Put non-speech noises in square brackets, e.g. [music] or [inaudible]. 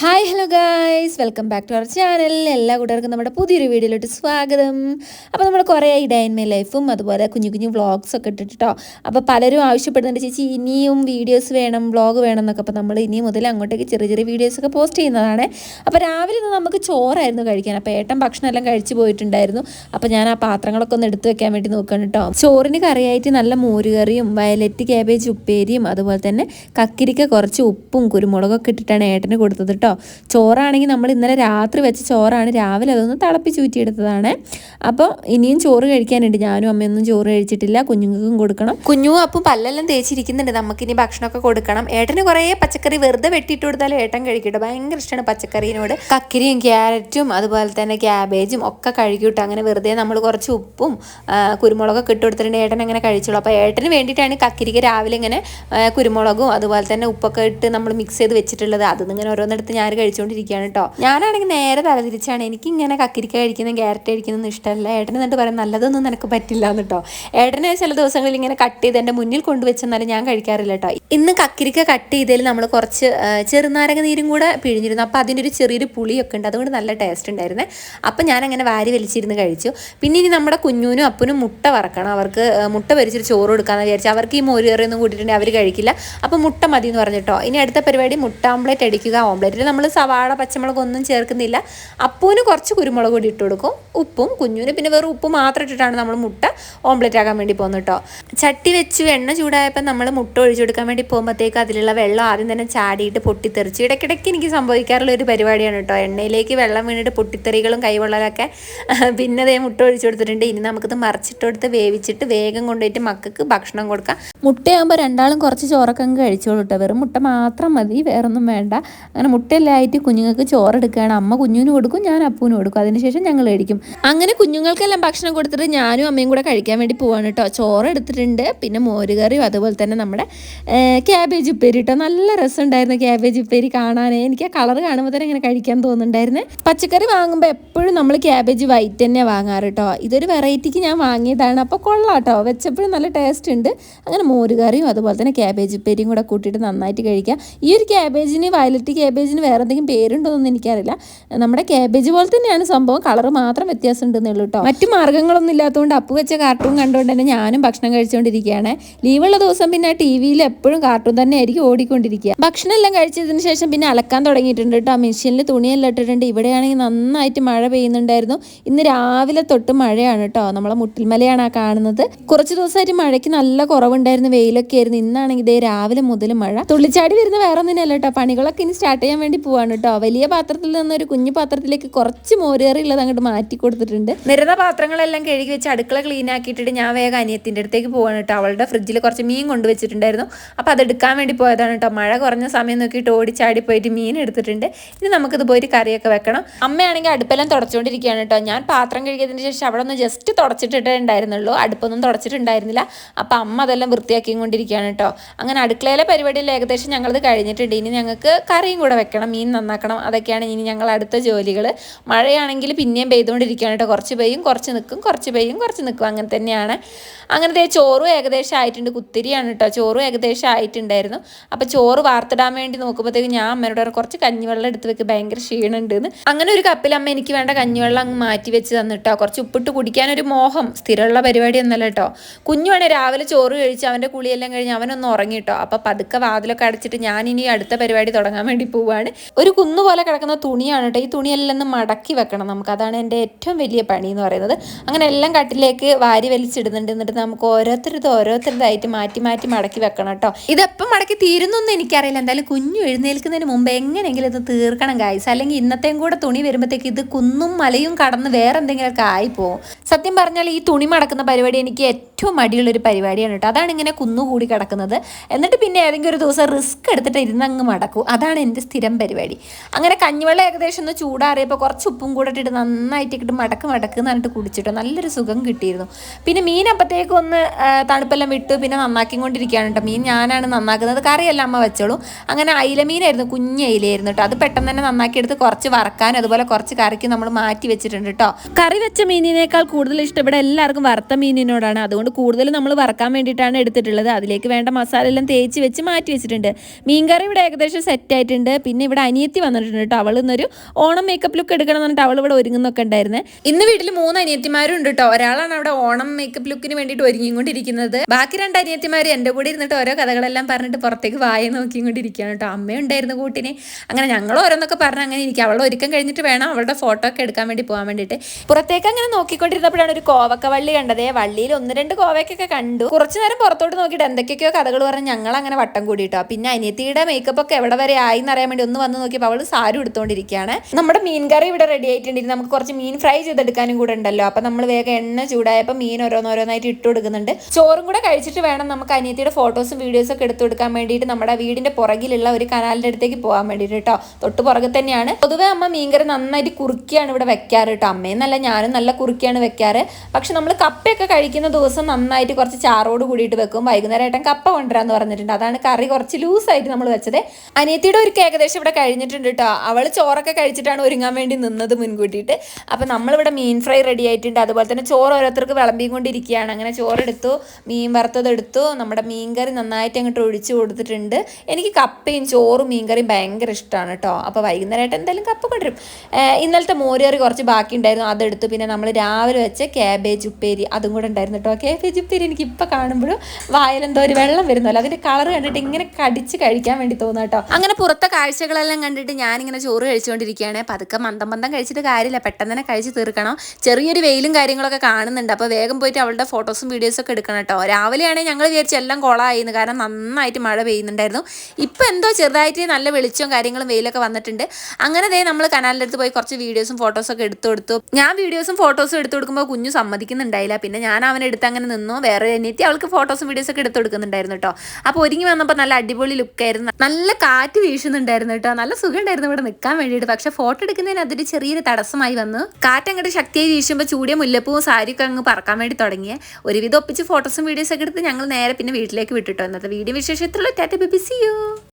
Hi hello guys welcome back to our channel എല്ലാ കൂട്ടുകാർക്കും നമ്മുടെ പുതിയൊരു വീഡിയോയിലോട്ട് സ്വാഗതം. അപ്പോൾ നമ്മൾ കുറേ ഈ മൈ ലൈഫും അതുപോലെ കുഞ്ഞു കുഞ്ഞു വ്ളോഗ്സ് ഒക്കെ ഇട്ടിട്ടോ അപ്പോൾ പലരും ആവശ്യപ്പെടുന്നുണ്ട് ചേച്ചി ഇനിയും വീഡിയോസ് വേണം വ്ളോഗ് വേണം എന്നൊക്കെ. അപ്പോൾ നമ്മൾ ഇനി മുതൽ അങ്ങോട്ടേക്ക് ചെറിയ ചെറിയ വീഡിയോസൊക്കെ പോസ്റ്റ് ചെയ്യുന്നതാണ്. അപ്പോൾ രാവിലെ ഇന്ന് നമുക്ക് ചോറായിരുന്നു കഴിക്കാൻ. അപ്പോൾ ഏട്ടൻ ഭക്ഷണമെല്ലാം കഴിച്ചു പോയിട്ടുണ്ടായിരുന്നു. അപ്പോൾ ഞാൻ ആ പാത്രങ്ങളൊക്കെ ഒന്ന് എടുത്തു വെക്കാൻ വേണ്ടി നോക്കണം കേട്ടോ ചോറിന് കറിയായിട്ട് നല്ല മോരുകറിയും വയലറ്റ് ക്യാബേജ് ഉപ്പേരിയും അതുപോലെ തന്നെ കക്കിരിക്ക കുറച്ച് ഉപ്പും കുരുമുളകൊക്കെ ഇട്ടിട്ടാണ് ഏട്ടന് കൊടുത്തത് ചോറാണെങ്കിൽ നമ്മൾ ഇന്നലെ രാത്രി വെച്ച ചോറാണ്. രാവിലെ അതൊന്ന് തിളപ്പിച്ച് ഊറ്റിയെടുത്തതാണ്. അപ്പോൾ ഇനിയും ചോറ് കഴിക്കാനുണ്ട്. ഞാനും അമ്മയൊന്നും ചോറ് കഴിച്ചിട്ടില്ല. കുഞ്ഞുങ്ങൾക്കും കൊടുക്കണം. കുഞ്ഞു അപ്പം പല്ലെല്ലാം തേച്ചിരിക്കുന്നുണ്ട്. നമുക്കിനി ഭക്ഷണമൊക്കെ കൊടുക്കണം. ഏട്ടന് കുറേ പച്ചക്കറി വെറുതെ വെട്ടിയിട്ട് കൊടുത്താൽ ഏട്ടൻ കഴിക്കട്ടെ. ഭയങ്കര ഇഷ്ടമാണ് പച്ചക്കറിയിനോട് കക്കിരിയും ക്യാരറ്റും അതുപോലെ തന്നെ ക്യാബേജും ഒക്കെ കഴിക്കൂട്ടോ അങ്ങനെ വെറുതെ നമ്മൾ കുറച്ച് ഉപ്പും കുരുമുളകൊക്കെ ഇട്ട് കൊടുത്തിട്ടുണ്ട്. ഏട്ടൻ അങ്ങനെ കഴിച്ചോളൂ. അപ്പോൾ ഏട്ടന് വേണ്ടിയിട്ടാണ് കക്കിരിക്ക് രാവിലെ ഇങ്ങനെ കുരുമുളകും അതുപോലെ തന്നെ ഉപ്പൊക്കെ ഇട്ട് നമ്മൾ മിക്സ് ചെയ്ത് വെച്ചിട്ടുള്ളത്. അത് ഇങ്ങനെ ഓരോന്നെടുത്ത് ഞാൻ കഴിച്ചുകൊണ്ടിരിക്കുകയാണ് കേട്ടോ ഞാനാണെങ്കിൽ നേരെ തലതിരിച്ചാണ് എനിക്ക് ഇങ്ങനെ കക്കിരിക്ക കഴിക്കുന്ന ക്യാരറ്റ് കഴിക്കുന്നതും ഇഷ്ടമല്ല. ഏട്ടൻ എന്നിട്ട് പറയും നല്ലതൊന്നും നിനക്ക് പറ്റില്ല എന്ന് കേട്ടോ ഏട്ടനെ ചില ദിവസങ്ങളിൽ ഇങ്ങനെ കട്ട് ചെയ്ത് എന്റെ മുന്നിൽ കൊണ്ടുവച്ചെന്നാലും ഞാൻ കഴിക്കാറില്ല കേട്ടോ ഇന്ന് കക്കിരിക്ക കട്ട് ചെയ്തതിൽ നമ്മൾ കുറച്ച് ചെറുനാരങ്ങ നീരും കൂടെ പിഴിഞ്ഞിരുന്നു. അപ്പോൾ അതിന്റെ ഒരു ചെറിയൊരു പുളിയൊക്കെ ഉണ്ട്. അതുകൊണ്ട് നല്ല ടേസ്റ്റ് ഉണ്ടായിരുന്നേ. അപ്പം അങ്ങനെ വാരി വലിച്ചിരുന്ന് കഴിച്ചു. പിന്നെ ഇനി നമ്മുടെ കുഞ്ഞുനും അപ്പനും മുട്ട വറക്കണം. അവർക്ക് മുട്ട പൊരിച്ചിട്ട് ചോറ് കൊടുക്കാമെന്ന് വിചാരിച്ചു. അവർക്ക് ഈ മോര് കറിയൊന്നും കൂട്ടിയിട്ടുണ്ടെങ്കിൽ അവർ കഴിക്കില്ല. അപ്പോൾ മുട്ട മതി എന്ന് പറഞ്ഞിട്ടോ ഇനി അടുത്ത പരിപാടി മുട്ട ഓംപ്ലേറ്റ് അടിക്കുക. ഓംപ്ലേറ്റിൽ നമ്മൾ സവാള പച്ചമുളക് ഒന്നും ചേർക്കുന്നില്ല. അപ്പൂന് കുറച്ച് കുരുമുളക് കൂടി ഇട്ട് കൊടുക്കും. ഉപ്പും കുഞ്ഞുവിന് പിന്നെ വെറും ഉപ്പ് മാത്രം ഇട്ടിട്ടാണ് നമ്മൾ മുട്ട ഓംപ്ലേറ്റ് ആക്കാൻ വേണ്ടി പോകുന്നത് കേട്ടോ ചട്ടി വെച്ച് എണ്ണ ചൂടായപ്പോൾ നമ്മൾ മുട്ട ഒഴിച്ചു കൊടുക്കാൻ വേണ്ടി പോകുമ്പോഴത്തേക്ക് അതിലുള്ള വെള്ളം ആദ്യം തന്നെ ചാടിയിട്ട് പൊട്ടിത്തെറിച്ച് ഇടയ്ക്കിടയ്ക്ക് എനിക്ക് സംഭവിക്കാറുള്ള ഒരു പരിപാടിയാണ് കേട്ടോ എണ്ണയിലേക്ക് വെള്ളം വീണിട്ട് പൊട്ടിത്തെറികളും കൈവെള്ളലൊക്കെ [laughs] പിന്നെ അതേ മുട്ട ഒഴിച്ചു കൊടുത്തിട്ടുണ്ട്. ഇനി നമുക്കിത് മറിച്ചിട്ട് കൊടുത്ത് വേവിച്ചിട്ട് വേഗം കൊണ്ടുപോയിട്ട് മക്കൾക്ക് ഭക്ഷണം കൊടുക്കാം. മുട്ടയാകുമ്പോൾ രണ്ടാളും കുറച്ച് ചോറൊക്കെ കഴിച്ചോളൂ കേട്ടോ വെറും മുട്ട മാത്രം മതി. വേറൊന്നും വേണ്ട. അങ്ങനെ മുട്ടയെല്ലാം ആയിട്ട് കുഞ്ഞുങ്ങൾക്ക് ചോറെടുക്കുകയാണ്. അമ്മ കുഞ്ഞിന് കൊടുക്കും ഞാൻ അപ്പൂന് കൊടുക്കും. അതിനുശേഷം ഞങ്ങൾ കഴിക്കും. അങ്ങനെ കുഞ്ഞുങ്ങൾക്കെല്ലാം ഭക്ഷണം കൊടുത്തിട്ട് ഞാനും അമ്മയും കൂടെ കഴിക്കാൻ വേണ്ടി പോവാണ് കേട്ടോ ചോറ് എടുത്തിട്ടുണ്ട് പിന്നെ മോരുകറിയും അതുപോലെ തന്നെ നമ്മുടെ ക്യാബേജ് ഉപ്പേരി കേട്ടോ നല്ല രസമുണ്ടായിരുന്നു ക്യാബേജ് ഉപ്പേരി കാണാനേ. എനിക്ക് ആ കളർ കാണുമ്പോൾ തന്നെ ഇങ്ങനെ കഴിക്കാൻ തോന്നുന്നുണ്ടായിരുന്നു. പച്ചക്കറി വാങ്ങുമ്പോൾ എപ്പോഴും നമ്മൾ ക്യാബേജ് വൈറ്റ് തന്നെ വാങ്ങാറ് കേട്ടോ ഇതൊരു വെറൈറ്റിക്ക് ഞാൻ വാങ്ങിയതാണ്. അപ്പോൾ കൊള്ളാം കേട്ടോ വെച്ചപ്പോഴും നല്ല ടേസ്റ്റ് ഉണ്ട്. അങ്ങനെ മോരുകറിയും അതുപോലെ തന്നെ ക്യാബേജ് ഉപ്പേരിയും കൂടെ കൂട്ടിയിട്ട് നന്നായിട്ട് കഴിക്കുക ഈ ഒരു ക്യാബേജിന് വയലറ്റ് ക്യാബേജിന് വേറെ എന്തെങ്കിലും പേരുണ്ടോയെന്നൊന്നും എനിക്കറിയില്ല. നമ്മുടെ ക്യാബേജ് പോലെ തന്നെയാണ് സംഭവം. കളർ മാത്രം വ്യത്യാസം ഉണ്ടെന്നേ കേട്ടോ മറ്റു മാർഗങ്ങളൊന്നും ഇല്ലാത്തതുകൊണ്ട് അപ്പു വെച്ച കാർട്ടൂൺ കണ്ടുകൊണ്ട് തന്നെ ഞാനും ഭക്ഷണം കഴിച്ചുകൊണ്ടിരിക്കുകയാണ്. ലീവുള്ള ദിവസം പിന്നെ ടി വിയിൽ എപ്പോഴും കാർട്ടൂൺ തന്നെ ആയിരിക്കും ഓടിക്കൊണ്ടിരിക്കുക. ഭക്ഷണം എല്ലാം കഴിച്ചതിന് ശേഷം പിന്നെ അലക്കാൻ തുടങ്ങിയിട്ടുണ്ട് കേട്ടോ മെഷീനിൽ തുണിയെല്ലാം ഇട്ടിട്ടുണ്ട്. ഇവിടെയാണെങ്കിൽ നന്നായിട്ട് മഴ പെയ്യുന്നുണ്ടായിരുന്നു. ഇന്ന് രാവിലെ തൊട്ട് മഴയാണ് കേട്ടോ നമ്മളെ മുട്ടിൽമലയാണ് ആ കാണുന്നത്. കുറച്ച് ദിവസമായിട്ട് മഴയ്ക്ക് നല്ല കുറവുണ്ടായിരുന്നു. വെയിലൊക്കെ ആയിരുന്നു. ഇന്നാണെങ്കിൽ ഇതേ രാവിലെ മുതൽ മഴ. തുള്ളിച്ചാടി വരുന്ന വേറെ ഒന്നിനല്ല കേട്ടോ പണികളൊക്കെ ഇനി സ്റ്റാർട്ട് ചെയ്യാൻ വേണ്ടി പോവാണ് കേട്ടോ. വലിയ പാത്രത്തിൽ നിന്ന് ഒരു കുഞ്ഞു പാത്രത്തിലേക്ക് കുറച്ച് മോരുകറി ഉള്ളത് അങ്ങോട്ട് മാറ്റി കൊടുത്തിട്ടുണ്ട്. നിരന്ന പാത്രങ്ങളെല്ലാം കഴുകി വെച്ച് അടുക്കള ക്ലീൻ ആക്കിയിട്ട് ഞാൻ വേഗം അനിയത്തിന്റെ അടുത്തേക്ക് പോവാണ് കേട്ടോ. അവളുടെ ഫ്രിഡ്ജിൽ കുറച്ച് മീൻ കൊണ്ടുവച്ചിട്ടുണ്ടായിരുന്നു. അപ്പോൾ അത് എടുക്കാൻ വേണ്ടി പോയതാണ് കേട്ടോ. മഴ കുറഞ്ഞ സമയം നോക്കിയിട്ട് ഓടിച്ചാടി പോയിട്ട് മീൻ എടുത്തിട്ടുണ്ട്. ഇനി നമുക്കിത് പോയിട്ട് കറിയൊക്കെ വെക്കണം. അമ്മയാണെങ്കിൽ അടുപ്പെല്ലാം തുടച്ചുകൊണ്ടിരിക്കുകയാണ് കേട്ടോ. ഞാൻ പാത്രം കഴുകിയതിന് ശേഷം അവിടെ ഒന്ന് ജസ്റ്റ് തുടച്ചിട്ടിട്ടേ ഉണ്ടായിരുന്നുള്ളൂ. അടുപ്പൊന്നും തുടച്ചിട്ടുണ്ടായിരുന്നില്ല. അപ്പോൾ അമ്മ അതെല്ലാം വൃത്തിയാക്കിയും കൊണ്ടിരിക്കുകയാണ് കേട്ടോ. അങ്ങനെ അടുക്കളയിലെ പരിപാടിയിൽ ഏകദേശം ഞങ്ങളത് കഴിഞ്ഞിട്ടുണ്ട്. ഇനി ഞങ്ങൾക്ക് കറിയും കൂടെ വെക്കണം. മീൻ നന്നാക്കണം അതൊക്കെയാണ് ഇനി ഞങ്ങൾ അടുത്ത ജോലികൾ മഴയാണെങ്കിൽ പിന്നെയും പെയ്തുകൊണ്ടിരിക്കുകയാണ് കേട്ടോ. കുറച്ച് പെയ്യും കുറച്ച് നിൽക്കും കുറച്ച് പെയ്യും കുറച്ച് നിൽക്കും അങ്ങനെ തന്നെയാണ്. അങ്ങനത്തെ ചോറും ഏകദേശം ആയിട്ടുണ്ട്. കുത്തിരിയാണ് കേട്ടോ. ചോറും ഏകദേശം ആയിട്ടുണ്ടായിരുന്നു. അപ്പോൾ ചോറ് വാർത്തിടാൻ വേണ്ടി നോക്കുമ്പോഴത്തേക്ക് ഞാൻ അമ്മയോട് കുറച്ച് കഞ്ഞിവെള്ളം എടുത്ത് വെക്ക് ഭയങ്കര ക്ഷീണമുണ്ട് അങ്ങനെ ഒരു കപ്പിൽ അമ്മ എനിക്ക് വേണ്ട കഞ്ഞിവെള്ളം അങ്ങ് മാറ്റി വെച്ച് തന്നിട്ടോ കുറച്ച് ഉപ്പിട്ട് കുടിക്കാനൊരു മോഹം സ്ഥിരമുള്ള പരിപാടി ഒന്നല്ല കേട്ടോ കുഞ്ഞുവാണ് രാവിലെ ചോറ് കഴിച്ച് അവന്റെ കുളിയെല്ലാം കഴിഞ്ഞ് അവനൊന്ന് ഉറങ്ങിട്ടോ അപ്പോൾ പതുക്കെ വാതിലൊക്കെ അടച്ചിട്ട് ഞാൻ ഇനി അടുത്ത പരിപാടി തുടങ്ങാൻ വേണ്ടി പോവുകയാണ് ഒരു കുന്നു പോലെ കിടക്കുന്ന തുണിയാണ് കേട്ടോ. ഈ തുണിയെല്ലാം ഒന്ന് മടക്കി വെക്കണം നമുക്ക്. അതാണ് എന്റെ ഏറ്റവും വലിയ പണി എന്ന് പറയുന്നത്. അങ്ങനെ എല്ലാം കട്ടിലേക്ക് വാരി വലിച്ചിടുന്നുണ്ട്. എന്നിട്ട് നമുക്ക് ഓരോരുത്തരത് ഓരോരുത്തരതായിട്ട് മാറ്റി മാറ്റി മടക്കി വെക്കണം കേട്ടോ. ഇതെപ്പം മടക്കി തീരുന്നൊന്നും എനിക്കറിയില്ല. എന്തായാലും കുഞ്ഞു എഴുന്നേൽക്കുന്നതിന് മുമ്പ് എങ്ങനെയെങ്കിലും ഇത് തീർക്കണം ഗായ്സ് അല്ലെങ്കിൽ ഇന്നത്തെയും കൂടെ തുണി വരുമ്പോഴത്തേക്ക് ഇത് കുന്നും മലയും കടന്ന് വേറെ എന്തെങ്കിലുമൊക്കെ ആയിപ്പോവും. സത്യം പറഞ്ഞാൽ ഈ തുണി മടക്കുന്ന പരിപാടി എനിക്ക് ഏറ്റവും മടിയുള്ളൊരു പരിപാടിയാണ് കേട്ടോ. അതാണ് ഇങ്ങനെ കുന്നുകൂടി കിടക്കുന്നത്. എന്നിട്ട് പിന്നെ ഏതെങ്കിലും ഒരു ദിവസം റിസ്ക് എടുത്തിട്ട് ഇരുന്ന് അങ്ങ് മടക്കും. അതാണ് എന്റെ സ്ഥിരം പരിപാടി. അങ്ങനെ കഞ്ഞിവെള്ളം ഏകദേശം ഒന്ന് ചൂടാറിയപ്പോൾ കുറച്ച് ഉപ്പും കൂടെ ഇട്ടിട്ട് നന്നായിട്ട് ഇട്ട് മടക്ക് മടക്ക് പറഞ്ഞിട്ട് കുടിച്ചിട്ടോ. നല്ലൊരു സുഖം കിട്ടിയിരുന്നു. പിന്നെ മീൻ അപ്പോഴത്തേക്കും ഒന്ന് തണുപ്പെല്ലാം വിട്ടു. പിന്നെ നന്നാക്കിക്കൊണ്ടിരിക്കുകയാണ് കേട്ടോ. മീൻ ഞാനാണ് നന്നാക്കുന്നത്. കറിയെല്ലാം അമ്മ വെച്ചോളൂ. അങ്ങനെ അയില മീനായിരുന്നു കുഞ്ഞ് അയിലായിരുന്നു കേട്ടോ. അത് പെട്ടെന്ന് തന്നെ നന്നാക്കിയെടുത്ത് കുറച്ച് വറക്കാൻ അതുപോലെ കുറച്ച് കറിക്ക് നമ്മൾ മാറ്റി വെച്ചിട്ടുണ്ട് കേട്ടോ. കറി വെച്ച മീനിനേക്കാൾ കൂടുതൽ ഇഷ്ടം ഇവിടെ എല്ലാവർക്കും വറുത്ത മീനിനോടാണ്. അതുകൊണ്ട് അതുകൊണ്ട് കൂടുതൽ നമ്മൾ വറക്കാൻ വേണ്ടിയിട്ടാണ് എടുത്തിട്ടുള്ളത്. അതിലേക്ക് വേണ്ട മസാല എല്ലാം തേച്ച് വെച്ച് മാറ്റി വെച്ചിട്ടുണ്ട്. മീൻകറി ഇവിടെ ഏകദേശം സെറ്റ് ആയിട്ടുണ്ട്. പിന്നെ ഇവിടെ അനിയത്തി വന്നിട്ടുണ്ട് കേട്ടോ. അവൾ ഇന്നൊരു ഓണം മേക്കപ്പ് ലുക്ക് എടുക്കണം എന്ന് പറഞ്ഞിട്ട് അവൾ ഇവിടെ ഒരുങ്ങുന്നൊക്കെ ഉണ്ടായിരുന്നേ. ഇന്ന് വീട്ടിൽ മൂന്ന് അനിയത്തിമാരും ഉണ്ട് കേട്ടോ. ഒരാളാണ് അവിടെ ഓണം മേക്കപ്പ് ലുക്കിന് വേണ്ടിയിട്ട് ഒരുങ്ങിക്കൊണ്ടിരിക്കുന്നത്. ബാക്കി രണ്ട് അനിയത്തിമാർ എന്റെ കൂടെ ഇരുന്നിട്ട് ഓരോ കഥകളെല്ലാം പറഞ്ഞിട്ട് പുറത്തേക്ക് വായ നോക്കിക്കൊണ്ടിരിക്കുകയാണ് കേട്ടോ. അമ്മയുണ്ടായിരുന്നു കൂട്ടിനെ. അങ്ങനെ ഞങ്ങൾ ഓരോന്നൊക്കെ പറഞ്ഞ് അങ്ങനെ ഇരിക്കും. അവളെ ഒരുക്കം കഴിഞ്ഞിട്ട് വേണം അവളുടെ ഫോട്ടോ ഒക്കെ എടുക്കാൻ വേണ്ടി പോകാൻ വേണ്ടിയിട്ട്. പുറത്തേക്ക് അങ്ങനെ നോക്കിക്കൊണ്ടിരുന്നപ്പോഴാണ് ഒരു കോവക്ക വള്ളി കണ്ടത്. വള്ളിയിൽ ഒന്ന് രണ്ട് കോവയ്ക്കൊക്കെ കണ്ടു. കുറച്ചു നേരം പുറത്തോട്ട് നോക്കിയിട്ട് എന്തൊക്കെയൊക്കെയോ കഥകൾ പറഞ്ഞ് ഞങ്ങൾ അങ്ങനെ വട്ടം കൂടിയിട്ടോ. പിന്നെ അനിയത്തിയുടെ മേക്കപ്പ് ഒക്കെ എവിടെ വരെ ആയി എന്നറിയാൻ വേണ്ടി ഒന്ന് വന്ന് നോക്കിയപ്പോൾ അവൾ സാരി എടുത്തുകൊണ്ടിരിക്കുകയാണ് നമ്മുടെ മീൻ കറി ഇവിടെ റെഡി ആയിട്ടുണ്ടെങ്കിൽ നമുക്ക് കുറച്ച് മീൻ ഫ്രൈ ചെയ്തെടുക്കാനും കൂടെ ഉണ്ടല്ലോ. അപ്പൊ നമ്മൾ വേഗം എണ്ണ ചൂടായപ്പോൾ മീൻ ഓരോന്നോരോന്നായിട്ട് ഇട്ട് കൊടുക്കുന്നുണ്ട്. ചോറും കൂടെ കഴിച്ചിട്ട് വേണം നമുക്ക് അനിയത്തിയുടെ ഫോട്ടോസും വീഡിയോസും ഒക്കെ എടുത്തു കൊടുക്കാൻ വേണ്ടിയിട്ട് നമ്മുടെ വീടിന്റെ പുറകിലുള്ള ഒരു കനാലിന്റെ അടുത്തേക്ക് പോകാൻ വേണ്ടിയിട്ട് കേട്ടോ. തൊട്ട് പുറകെ തന്നെയാണ്. പൊതുവെ അമ്മ മീൻകറി നന്നായിട്ട് കുറുക്കിയാണ് ഇവിടെ വെക്കാറ് കേട്ടോ. അമ്മയെന്നല്ല ഞാനും നല്ല കുറുക്കിയാണ് വെക്കാറ്. പക്ഷെ നമ്മൾ കപ്പയൊക്കെ കഴിക്കുന്ന ദിവസം നന്നായിട്ട് കുറച്ച് ചാറോട് കൂടിയിട്ട് വെക്കും. വൈകുന്നേരം കപ്പ കൊണ്ടുവരാന്ന് പറഞ്ഞിട്ടുണ്ട്. അതാണ് കറി കുറച്ച് ലൂസായിട്ട് നമ്മൾ വെച്ചത്. അനിയത്തിയുടെ ഒരു ഏകദേശം ഇവിടെ കഴിഞ്ഞിട്ടുണ്ട് കേട്ടോ അവൾ ചോറൊക്കെ കഴിച്ചിട്ടാണ് ഒരുങ്ങാൻ വേണ്ടി നിന്നത് മുൻകൂട്ടിയിട്ട്. അപ്പം നമ്മളിവിടെ മീൻ ഫ്രൈ റെഡി ആയിട്ടുണ്ട്. അതുപോലെ തന്നെ ചോറ് ഓരോരുത്തർക്ക് വിളമ്പിയും കൊണ്ടിരിക്കുകയാണ്. അങ്ങനെ ചോറെടുത്തു മീൻ വറുത്തതെടുത്തു നമ്മുടെ മീൻകറി നന്നായിട്ട് അങ്ങോട്ട് ഒഴിച്ചു കൊടുത്തിട്ടുണ്ട്. എനിക്ക് കപ്പയും ചോറും മീൻകറിയും ഭയങ്കര ഇഷ്ടമാണ് കേട്ടോ അപ്പോൾ വൈകുന്നേരമായിട്ട് എന്തായാലും കപ്പ കൊണ്ടുവരും. ഇന്നലത്തെ മോരുകറി കുറച്ച് ബാക്കി ഉണ്ടായിരുന്നു അതെടുത്തു. പിന്നെ നമ്മൾ രാവിലെ വെച്ച ക്യാബേജ് ഉപ്പേരി അതും കൂടെ ഉണ്ടായിരുന്നു കേട്ടോ ക്യാബേജ് ഉപ്പേരി എനിക്ക് ഇപ്പോൾ കാണുമ്പോഴും വായലെന്തോ ഒരു വെള്ളം വരുന്നല്ലോ. അതിന്റെ കളർ കണ്ടിട്ട് ഇങ്ങനെ കടിച്ച് കഴിക്കാൻ വേണ്ടി തോന്നുന്നു കേട്ടോ അങ്ങനെ പുറത്തെ കാഴ്ചകളെല്ലാം കണ്ടിട്ട് ഞാൻ ഇങ്ങനെ ചോറ് കഴിച്ചുകൊണ്ടിരിക്കുകയാണ് പതുക്കെ മന്ദം മന്ദം കഴിച്ചിട്ട് കാര്യമില്ല. പെട്ടെന്ന് തന്നെ കഴിച്ച് തീർക്കണം. ചെറിയൊരു വെയിലും കാര്യങ്ങളൊക്കെ കാണുന്നുണ്ട്. അപ്പോൾ വേഗം പോയിട്ട് അവളുടെ ഫോട്ടോസും വീഡിയോസും ഒക്കെ എടുക്കണം കേട്ടോ രാവിലെയാണെങ്കിൽ ഞങ്ങൾ വിചാരിച്ച എല്ലാം കുളമായിരുന്നു കാരണം നന്നായിട്ട് മഴ പെയ്യുന്നുണ്ടായിരുന്നു. ഇപ്പോൾ എന്തോ ചെറുതായിട്ട് നല്ല വെളിച്ചവും കാര്യങ്ങളും വെയിലൊക്കെ വന്നിട്ടുണ്ട്. അങ്ങനെ ദേ നമ്മൾ കനാലിന്റെ അടുത്ത് പോയി കുറച്ച് വീഡിയോസും ഫോട്ടോസൊക്കെ എടുത്തു കൊടുത്തു. ഞാൻ വീഡിയോസും ഫോട്ടോസും എടുത്തു കൊടുക്കുമ്പോൾ കുഞ്ഞു സമ്മതിക്കുന്നുണ്ടായില്ല. പിന്നെ ഞാൻ അവനെ എടുത്ത് നിന്നു വേറെ എന്നിട്ട് അവൾക്ക് ഫോട്ടോസും വീഡിയോസും ഒക്കെ എടുത്തു കൊടുക്കുന്നുണ്ടായിരുന്നു കേട്ടോ. അപ്പോൾ ഒരുങ്ങി വന്നപ്പോൾ നല്ല അടിപൊളി ലുക്കായിരുന്നു നല്ല കാറ്റ് വീശുന്നുണ്ടായിരുന്നു കേട്ടോ. നല്ല സുഖമുണ്ടായിരുന്നു ഇവിടെ നിൽക്കാൻ വേണ്ടിയിട്ട്. പക്ഷേ ഫോട്ടോ എടുക്കുന്നതിന് അതൊരു ചെറിയൊരു തടസ്സമായി വന്നു. കാറ്റ് അങ്ങോട്ട് ശക്തിയായി വീശുമ്പോൾ ചൂടിയ മുല്ലപ്പൂവും സാരിയൊക്കെ അങ്ങ് പറക്കാൻ വേണ്ടി തുടങ്ങിയ. ഒരുവിധം ഒപ്പിച്ച് ഫോട്ടോസും വീഡിയോസ് ഒക്കെ എടുത്ത് ഞങ്ങൾ നേരെ പിന്നെ വീട്ടിലേക്ക് വിട്ടിട്ടോ. ഇന്നത്തെ വീഡിയോ വിശേഷത്തിലുള്ള യു